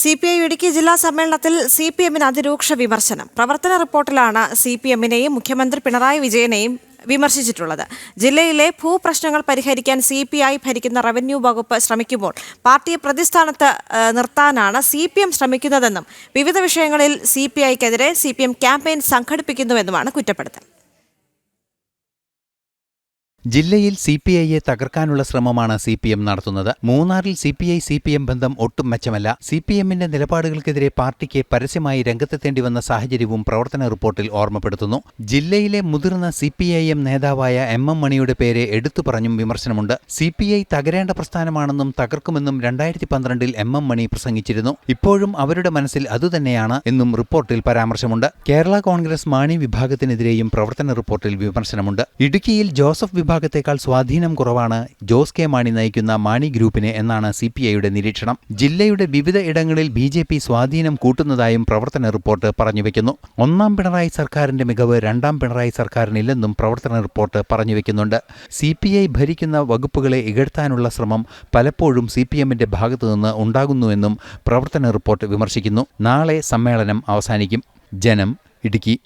C P I Idukki ജില്ലാ സമ്മേളനത്തിൽ C P എമ്മിന് അതിരൂക്ഷ വിമർശനം. പ്രവർത്തന റിപ്പോർട്ടിലാണ് സി പി എമ്മിനെയും മുഖ്യമന്ത്രി പിണറായി വിജയനെയും വിമർശിച്ചിട്ടുള്ളത്. ജില്ലയിലെ ഭൂപ്രശ്നങ്ങൾ പരിഹരിക്കാൻ സി പി ഐ ഭരിക്കുന്ന റവന്യൂ വകുപ്പ് ശ്രമിക്കുമ്പോൾ പാർട്ടിയെ പ്രതിസ്ഥാനത്ത് നിർത്താനാണ് സി പി എം ശ്രമിക്കുന്നതെന്നും വിവിധ വിഷയങ്ങളിൽ സി പി ഐക്കെതിരെ സി പി എം ക്യാമ്പയിൻ സംഘടിപ്പിക്കുന്നുവെന്നുമാണ് കുറ്റപ്പെടുത്തൽ. ജില്ലയിൽ സി പി ഐയെ തകർക്കാനുള്ള ശ്രമമാണ് സി പി എം നടത്തുന്നത്. മൂന്നാറിൽ C P I C P M ബന്ധം ഒട്ടും മെച്ചമല്ല. സി പി എമ്മിന്റെ നിലപാടുകൾക്കെതിരെ പാർട്ടിക്ക് പരസ്യമായി രംഗത്തെത്തേണ്ടി വന്ന സാഹചര്യവും പ്രവർത്തന റിപ്പോർട്ടിൽ ഓർമ്മപ്പെടുത്തുന്നു. ജില്ലയിലെ മുതിർന്ന സി പി ഐ എം നേതാവായ എം എം മണിയുടെ പേര് എടുത്തു പറഞ്ഞും വിമർശനമുണ്ട്. സി പി ഐ തകരേണ്ട പ്രസ്ഥാനമാണെന്നും തകർക്കുമെന്നും രണ്ടായിരത്തി പന്ത്രണ്ടിൽ എം എം മണി പ്രസംഗിച്ചിരുന്നു. ഇപ്പോഴും അവരുടെ മനസ്സിൽ അതുതന്നെയാണ് എന്നും റിപ്പോർട്ടിൽ പരാമർശമുണ്ട്. കേരള കോൺഗ്രസ് മാണി വിഭാഗത്തിനെതിരെയും പ്രവർത്തന റിപ്പോർട്ടിൽ വിമർശനമുണ്ട്. ഇടുക്കിയിൽ ജോസഫ് വിഭാഗത്തേക്കാൾ സ്വാധീനം കുറവാണ് ജോസ് കെ മാണി നയിക്കുന്ന മാണി ഗ്രൂപ്പിന് എന്നാണ് സി പി ഐയുടെ നിരീക്ഷണം. ജില്ലയുടെ വിവിധ ഇടങ്ങളിൽ ബി ജെ പി സ്വാധീനം കൂട്ടുന്നതായും പ്രവർത്തന റിപ്പോർട്ട് പറഞ്ഞു വെക്കുന്നു ഒന്നാം പിണറായി സർക്കാരിന്റെ മികവ് രണ്ടാം പിണറായി സർക്കാരിനില്ലെന്നും പ്രവർത്തന റിപ്പോർട്ട് പറഞ്ഞുവെക്കുന്നുണ്ട്. സി പി ഐ ഭരിക്കുന്ന വകുപ്പുകളെ ഇകഴ്ത്താനുള്ള ശ്രമം പലപ്പോഴും സി പി എമ്മിന്റെ ഭാഗത്തുനിന്ന് ഉണ്ടാകുന്നുവെന്നും പ്രവർത്തന റിപ്പോർട്ട് വിമർശിക്കുന്നു. നാളെ സമ്മേളനം അവസാനിക്കും. ജനം ഇടുക്കി.